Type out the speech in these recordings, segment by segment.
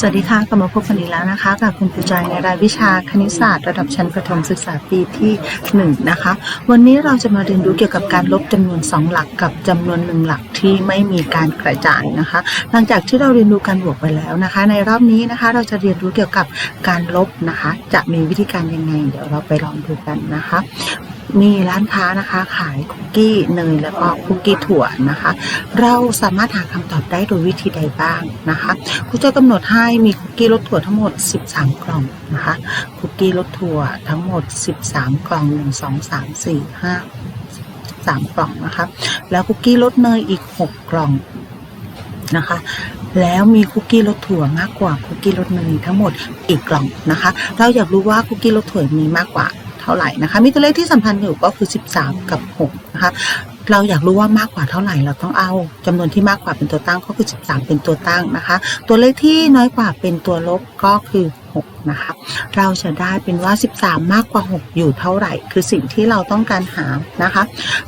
สวัสดีค่ะกลับมาพบกันอีกแล้วนะคะกับคุณครูจอยในรายวิชาคณิตศาสตร์ระดับชั้นประถมศึกษาปีที่1นะคะ วันนี้เราจะมาเรียนรู้เกี่ยวกับการลบจำนวน 2 หลักกับจำนวน1หลักที่ไม่มีการกระจายนะคะ หลังจากที่เราเรียนรู้การบวกไปแล้วนะคะ ในรอบนี้นะคะเราจะเรียนรู้เกี่ยวกับการลบนะคะ จะมีวิธีการยังไง เดี๋ยวเราไปลองดูกันนะคะ มีร้านค้านะคะ ขายคุกกี้เนยแล้วก็คุกกี้ถั่วนะคะ เราสามารถหาคำตอบได้โดยวิธีใดบ้างนะคะครูจะกำหนดให้มีคุกกี้รสถั่วทั้งหมด 13 กล่องนะคะคุกกี้รสถั่วทั้งหมด 13 กล่อง 1 2 3 4 5 3 กล่องนะคะ แล้วคุกกี้รสเนยอีก 6 กล่องนะคะแล้วมีคุกกี้รสถั่วมากกว่าคุกกี้รสเนยทั้งหมดอีกกล่องนะคะ เราอยากรู้ว่าคุกกี้รสถั่วมีมากกว่า เท่าไหร่นะคะ มีตัวเลขที่สำคัญอยู่ก็คือ 13 กับ6นะคะเราอยากรู้ว่ามากกว่าเท่าไหร่เราต้องเอาจำนวนที่มากกว่าเป็นตัวตั้งก็คือ 13 เป็นตัวตั้งนะคะ ตัวเลขที่น้อยกว่าเป็นตัวลบก็คือ6นะคะเราจะได้เป็นว่า 13 มากกว่า 6 อยู่เท่าไหร่ คือสิ่งที่เราต้องการหานะคะ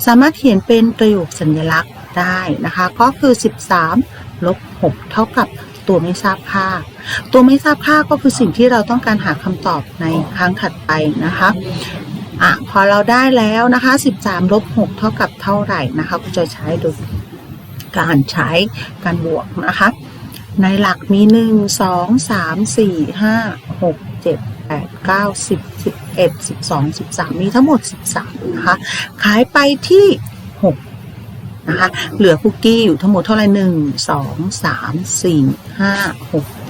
สามารถเขียนเป็นประโยคสัญลักษณ์ได้นะคะ ก็คือ 13ลบ6เท่ากับตัวไม่ทราบค่า ตัวไม่ทราบค่าก็คือสิ่งที่เราต้องการหาคำตอบในครั้งถัดไปนะคะอะพอเราได้แล้วนะคะ 13ลบ6เท่ากับเท่าไหร่นะคะก็จะใช้โดยการใช้การบวกนะคะ ในหลักมี 1 2 3 4 5 6 7 8 9 10 11 12 13 มีทั้งหมด 13 นะคะ ขายไปที่ 6 นะคะ เหลือคุกกี้อยู่ทั้งหมดเท่าไหร่ 1 2 3 4 5 6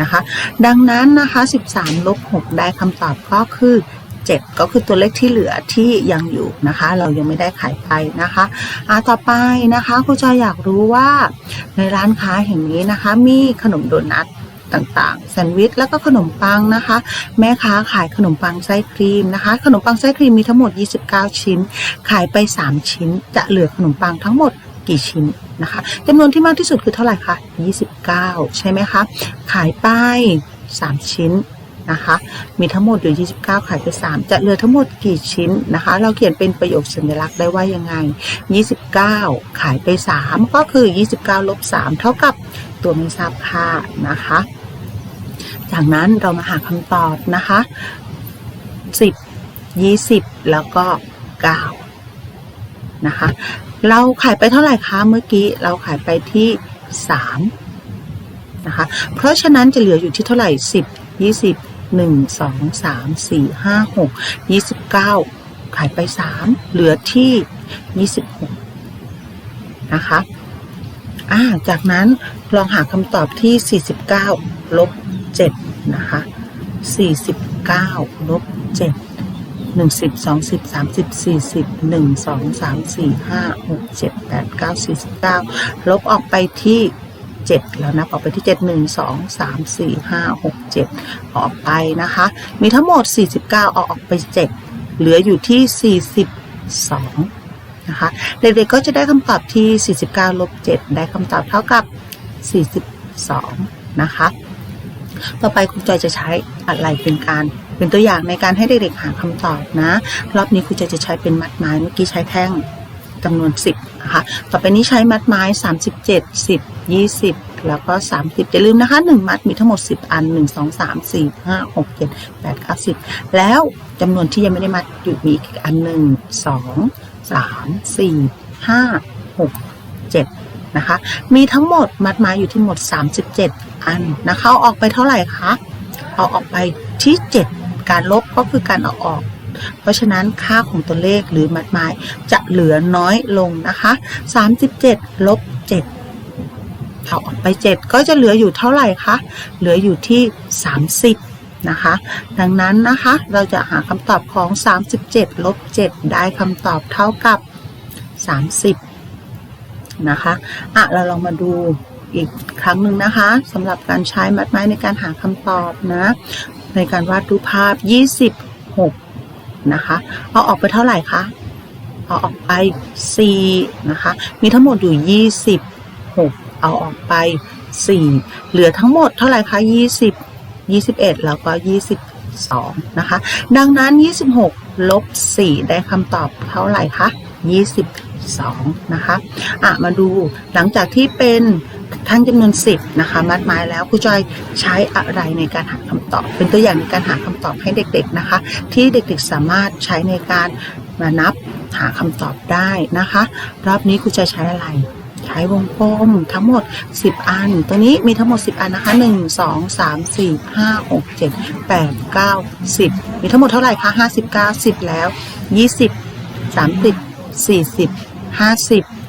นะคะ ดังนั้นนะคะ 13 ลบ 6 ได้คำตอบก็คือ 7 ก็คือตัวเลขที่เหลือที่ยังอยู่นะคะ เรายังไม่ได้ขายไปนะคะอ่าต่อไปนะคะครูจอยอยากรู้ว่า ในร้านค้าแห่งนี้นะคะ มีขนมโดนัทต่างๆแซนด์วิชแล้วก็ขนมปังนะคะ แม่ค้าขายขนมปังไส้ครีมนะคะ ขนมปังไส้ครีมมีทั้งหมด 29 ชิ้น ขายไป 3 ชิ้น จะเหลือขนมปังทั้งหมดกี่ชิ้น นะคะจำนวนที่มากที่สุดคือเท่าไหร่คะ29 ใช่ไหมคะ ขายไป3ชิ้นนะคะ มีทั้งหมดอยู่ 29 ขายไป 3 จะเหลือทั้งหมดกี่ชิ้นนะคะ เราเขียนเป็นประโยคสัญลักษณ์ได้ว่ายังไง 29 ขายไป 3 ก็คือ 29 ลบ 3 เท่ากับตัวไม่ทราบค่านะคะ จากนั้นเรามาหาคำตอบนะคะ 10 20 แล้วก็ 9 นะคะ เราขายไปเท่าไหร่คะเมื่อกี้ เราขายไปที่3นะคะ เพราะฉะนั้นจะเหลืออยู่ที่เท่าไหร่ 10 20 1 2 3 4 5 6 29 ขายไป 3 เหลือที่ 26 นะคะอ่าจากนั้นลองหาคำตอบที่ 49ลบ7นะคะ 49ลบ7 หนึ่งสิบสองสิบสามสิบสี่สิบหนึ่งสองสามสี่ห้าหกเจ็ดแปดเก้าสี่สิบเก้าลบออกไปที่เจ็ดแล้วนะออกไปที่เจ็ดหนึ่งสองสามสี่ห้าหกเจ็ดออกไปนะคะ มีทั้งหมดสี่สิบเก้าออกออกไปเจ็ดเหลืออยู่ที่สี่สิบสองนะคะ เด็กๆก็จะได้คำตอบที่สี่สิบเก้าลบเจ็ดได้คำตอบเท่ากับสี่สิบสองนะคะ ต่อไปคุณจอยจะใช้อะไรเป็นการ เป็นตัวอย่างในการให้เด็กๆหาคำตอบนะ รอบนี้ครูจอยจะใช้เป็นมัดไม้เมื่อกี้ใช้แท่งจำนวน 10นะคะต่อไปนี้ใช้มัดไม้ 37 10 20 แล้วก็ 30อย่าลืมนะคะ 1 มัดมีทั้งหมด 10 อัน 1 2 3 4 5 6 7 8 9 10 แล้วจำนวนที่ยังไม่ได้มัดอยู่มีอีกอันหนึ่ง2 3 4 5 6 7นะคะ มีทั้งหมดมัดไม้อยู่ที่หมด 37 อันนะคะเอาออกไปเท่าไหร่คะ เอาออกไปที่ 7 การลบก็คือการเอาออก เพราะฉะนั้นค่าของตัวเลขหรือมัดไม้จะเหลือน้อยลงนะคะ 37ลบ7เอาออกไป 7 ก็จะเหลืออยู่เท่าไหร่คะ เหลืออยู่ที่ 30 นะคะ ดังนั้นนะคะเราจะหาคำตอบของ 37ลบ7ได้คำตอบเท่ากับ 30 นะคะอะเราลองมาดูอีกครั้งหนึ่งนะคะสำหรับการใช้มัดไม้ในการหาคำตอบนะ ในการวาดรูปภาพ 26 นะคะ เอาออกไปเท่าไหร่คะ เอาออกไป 4 นะคะ มีทั้งหมดอยู่ 26 เอาออกไป 4 เหลือทั้งหมดเท่าไหร่คะ 20 21 แล้วก็ 22 นะคะ ดังนั้น 26 ลบ 4 ได้คำตอบเท่าไหร่คะ 22 นะคะ อะ มาดูหลังจากที่เป็น ทั้งจำนวน 10 นะคะ มัดหมายแล้วครูจอยใช้อะไรในการหาคำตอบ เป็นตัวอย่างในการหาคำตอบให้เด็กๆนะคะ ที่เด็กๆสามารถใช้ในการมานับหาคำตอบได้นะคะ รอบนี้ครูจอยใช้อะไรใช้วงกลมทั้งหมด 10 อัน ตัวนี้มีทั้งหมด 10 อันนะคะ 1 2 3 4 5 6 7 8 9 10 มีทั้งหมดเท่าไหร่คะ 59 10 แล้ว 20 30 40 50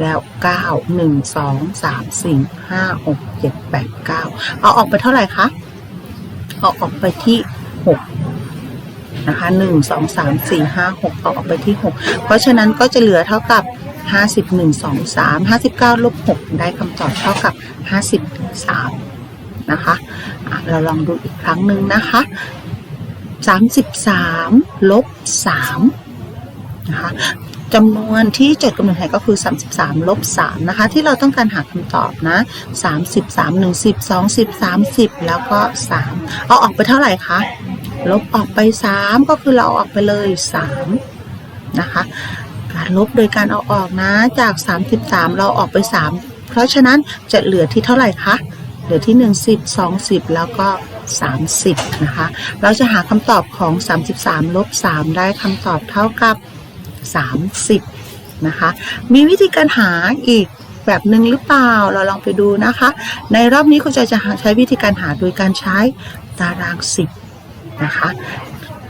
แล้ว9 1 2 3 4 5 6 7 8 9เอาออกไปเท่าไหร่คะเอาออกไปที่6นะคะ1 2 3 4 5 6เอาออกไปที่6เพราะฉะนั้นก็จะเหลือเท่ากับ51 2 3 59ลบ6ได้คำตอบเท่ากับ53นะคะเราลองดูอีกครั้งหนึ่งนะคะ33ลบ3นะคะ จำนวนที่จดกำเนิดให้ก็คือ 33ลบ3นะคะ ที่เราต้องการหาคำตอบนะ33 1 10 20 30 แล้วก็ 3 เอาออกไปเท่าไหร่คะลบออกไป 3 ก็คือเราเอาออกไปเลย3นะคะการลบโดยการเอาออกนะจาก 33 เราออกไป 3 เพราะฉะนั้นจะเหลือที่เท่าไหร่คะเหลือที่ 1 10 20 แล้วก็ 30 นะคะ เราจะหาคำตอบของ 33ลบ3ได้คำตอบเท่ากับ 30นะคะ มีวิธีการหาอีกแบบหนึ่งหรือเปล่า เราลองไปดูนะคะ ในรอบนี้คุณจะจะใช้วิธีการหาโดยการใช้ตาราง 10นะคะ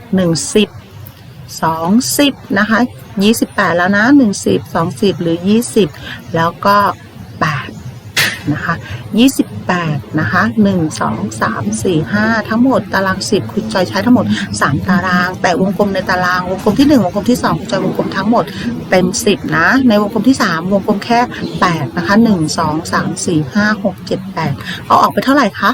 1 10 20นะคะ28 แล้วนะ10 20หรือ 20 แล้วก็ นะคะ28นะคะ1 2 3 4 5 ทั้งหมดตาราง 10 คุณจอยใช้ทั้งหมด 3 ตาราง แต่วงกลมในตารางวงกลมที่ 1 วงกลมที่ 2 คุณจอยวงกลมทั้งหมดเป็น 10 นะ ในวงกลมที่ 3 วงกลมแค่ 8 นะคะ 1 2 3 4 5 6 7 8 เอาออกไปเท่าไหร่คะ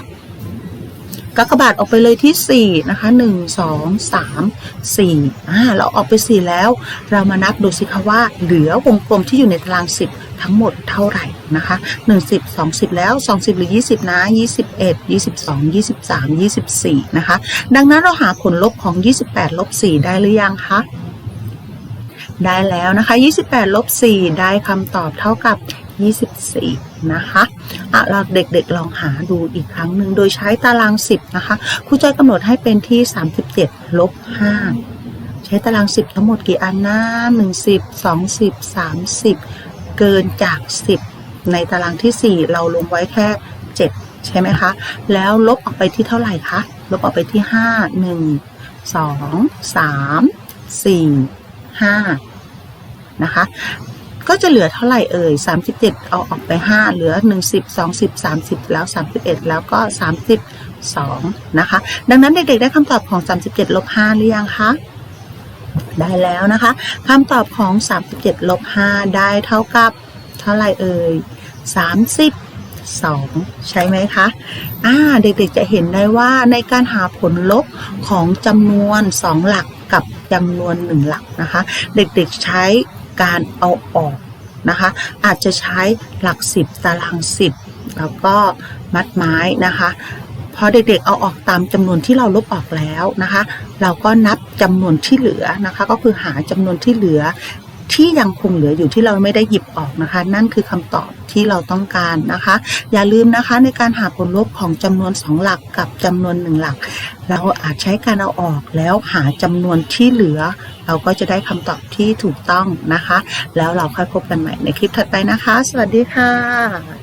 กากบาทออกไปเลยที่ 4 นะคะ 1 2 3 4อ่าเราออกไป 4 แล้ว เรามานับดูสิคะว่าเหลือวงกลมที่อยู่ในตาราง 10 ทั้งหมดเท่าไหร่นะคะ1 10 20 แล้ว 20 หรือ 20 นะ 21 22 23 24 นะคะ ดังนั้นเราหาผลลบของ 28 ลบ 4 ได้หรือยังคะได้แล้วนะคะ 28 ลบ 4 ได้คำตอบเท่ากับ 24 นะคะอะเราเด็กๆลองหาดูอีกครั้งหนึ่งโดยใช้ตาราง 10 นะคะครูจอยกำหนดให้เป็นที่ 37 ลบ 5 ใช้ตาราง 10 ทั้งหมดกี่อันนะ1 10 20 30 เกินจาก 10 ในตารางที่ 4 เราลงไว้แค่ 7 ใช่ไหมคะ แล้วลบออกไปที่เท่าไหร่คะลบออกไปที่ 5 1 2 3 4 5 นะคะ ก็จะเหลือเท่าไหร่เอ่ย 37 เอาออกไป 5 เหลือ 1 10 20 30 แล้ว 31 แล้วก็ 32 นะคะ ดังนั้นเด็กๆ ได้คำตอบของ 37ลบ5หรือยังคะ ได้แล้วนะคะคำตอบของ 37ลบ5ได้เท่ากับเท่าไรเอ่ย32 ใช่ไหมคะอ่าเด็กๆจะเห็นได้ว่าในการหาผลลบของจำนวน 2 หลักกับจำนวน 1 หลักนะคะ เด็กๆใช้การเอาออกนะคะ อาจจะใช้หลัก 10 ตาราง 10 แล้วก็มัดไม้นะคะ พอเด็กๆเอาออกตามจำนวนที่เราลบออกแล้วนะคะ เราก็นับจำนวนที่เหลือนะคะ ก็คือหาจำนวนที่เหลือที่ยังคงเหลืออยู่ที่เราไม่ได้หยิบออกนะคะ นั่นคือคำตอบที่เราต้องการนะคะ อย่าลืมนะคะในการหาผลลบของจำนวน 2 หลักกับจำนวน 1 หลัก เราอาจใช้การเอาออกแล้วหาจำนวนที่เหลือ เราก็จะได้คำตอบที่ถูกต้องนะคะ แล้วเราค่อยพบกันใหม่ในคลิปถัดไปนะคะ สวัสดีค่ะ